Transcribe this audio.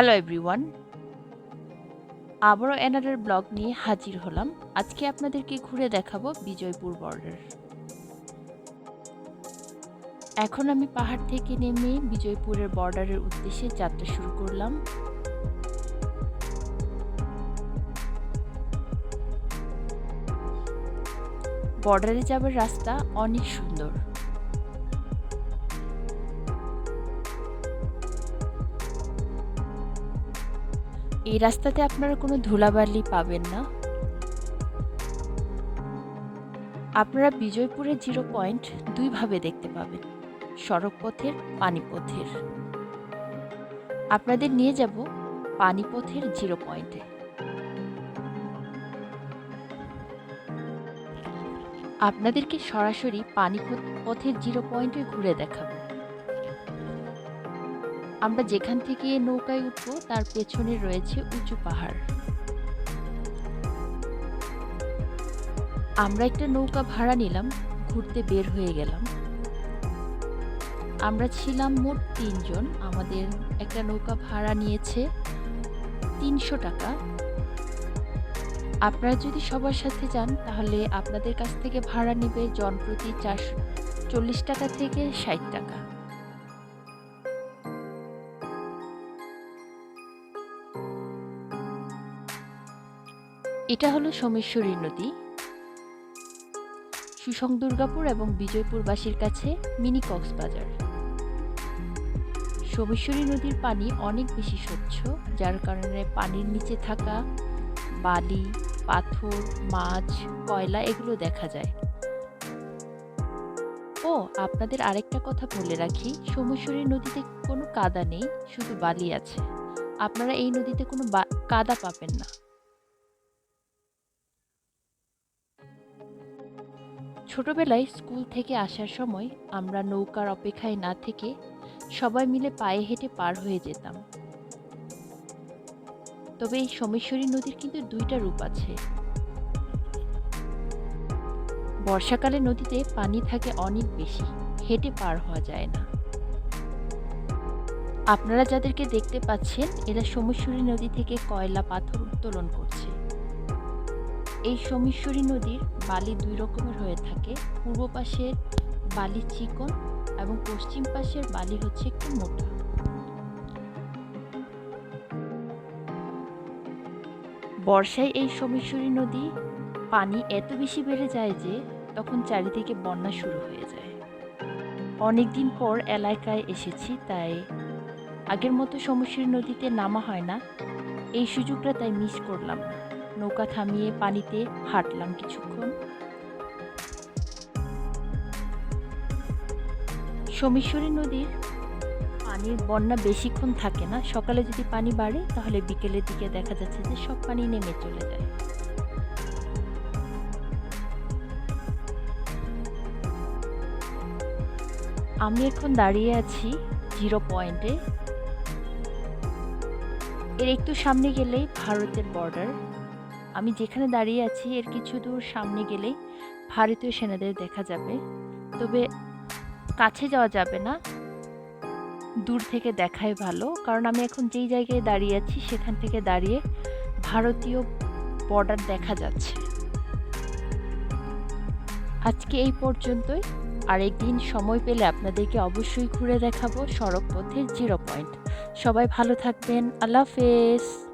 Hello everyone আবারও এনারের blog নিয়ে হাজির হলাম। আজকে আপনাদেরকে ঘুরে দেখাবো বিজয়পুর বর্ডার এখন আমি পাহাড় থেকে নেমে বিজয়পুরের বর্ডারের উদ্দেশ্যে যাত্রা শুরু করলাম। বর্ডারে যাবার রাস্তা অনেক সুন্দর। এই রাস্তাতে আপনারা কোনো ধুলাবালি পাবেন না। আপনারা বিজয়পুরের জিরো পয়েন্ট দুইভাবে দেখতে পাবেন সড়ক পথের পানিপথের। আপনাদের নিয়ে যাব পানিপথের জিরো পয়েন্টে। আপনাদেরকে সরাসরি পানিপথ পথের জিরো পয়েন্টে ঘুরে দেখাবো। আমরা যেখান থেকে নৌকায় উঠবো, তার পেছনে রয়েছে উঁচু পাহাড়। আমরা একটা নৌকা ভাড়া নিলাম, ঘুরতে বের হয়ে গেলাম। আমরা ছিলাম মোট তিনজন, আমাদের একটা নৌকা ভাড়া নিয়েছে তিনশো টাকা। আপনারা যদি সবার সাথে যান, তাহলে আপনাদের কাছ থেকে ভাড়া নেবে জনপ্রতি চারশো, চল্লিশ টাকা থেকে ষাট টাকা। এটা হলো সোমেশ্বরী নদী। সুসং দুর্গাপুর এবং বিজয়পুরবাসীর কাছে মিনি কক্সবাজার। সোমেশ্বরী নদীর পানি অনেক বেশি স্বচ্ছ, যার কারণে পানির নিচে থাকা বালি, পাথর, মাছ, কয়লা এগুলো দেখা যায়। ও, আপনাদের আরেকটা কথা বলে রাখি, সোমেশ্বরী নদীতে কোনো কাদা নেই, শুধু বালি আছে। আপনারা এই নদীতে কোনো কাদা পাবেন না। ছোটবেলায় স্কুল থেকে আসার সময় আমরা নৌকার অপেক্ষায় না থেকে সবাই মিলে পায়ে হেঁটে পার হয়ে যেতাম। তবে এই সোমেশ্বরী নদীর কিন্তু দুইটা রূপ আছে। বর্ষাকালে নদীতে পানি থাকে অনেক বেশি, হেঁটে পার হওয়া যায় না। আপনারা যাদেরকে দেখতে পাচ্ছেন, এরা সোমেশ্বরী নদী থেকে কয়লা পাথর উত্তোলন করছে। এই সোমেশ্বরী নদীর বালি দুই রকমের হয়ে থাকে। পূর্ব পাশের বালি চিকন এবং পশ্চিম পাশের বালি হচ্ছে একটু মোটা। বর্ষায় এই সোমেশ্বরী নদী পানি এত বেশি বেড়ে যায় যে তখন চারিদিকে বন্যা শুরু হয়ে যায়। অনেক দিন পর এলাকায় এসেছি, তাই আগের মতো সোমেশ্বরী নদীতে নামা হয় না। এই সুযোগটা তাই মিস করলাম না। নৌকা থামিয়ে পানিতে হাঁটলাম কিছুক্ষণ। সোমেশ্বরী নদীর পানির বন্যা বেশিক্ষণ থাকে না। সকালে যদি পানি বাড়ে, তাহলে বিকেলের দিকে দেখা যাচ্ছে যে সব পানি নেমে চলে যায়। আমি এখন দাঁড়িয়ে আছি জিরো পয়েন্টে। এর একটু সামনে গেলেই ভারতের বর্ডার আমি যেখানে দাঁড়িয়ে আছি, এর কিছু দূর সামনে গেলেই ভারতীয় সেনাদের দেখা যাবে। তবে কাছে যাওয়া যাবে না। দূর থেকে দেখাই ভালো, কারণ আমি এখন যেই জায়গায় দাঁড়িয়ে আছি, সেখান থেকে দাঁড়িয়ে ভারতীয় বর্ডার দেখা যাচ্ছে। আজকে এই পর্যন্তই। আরেকদিন সময় পেলে আপনাদেরকে অবশ্যই ঘুরে দেখাবো সড়ক পথের জিরো পয়েন্ট। সবাই ভালো থাকবেন। আল্লাহ হাফেজ।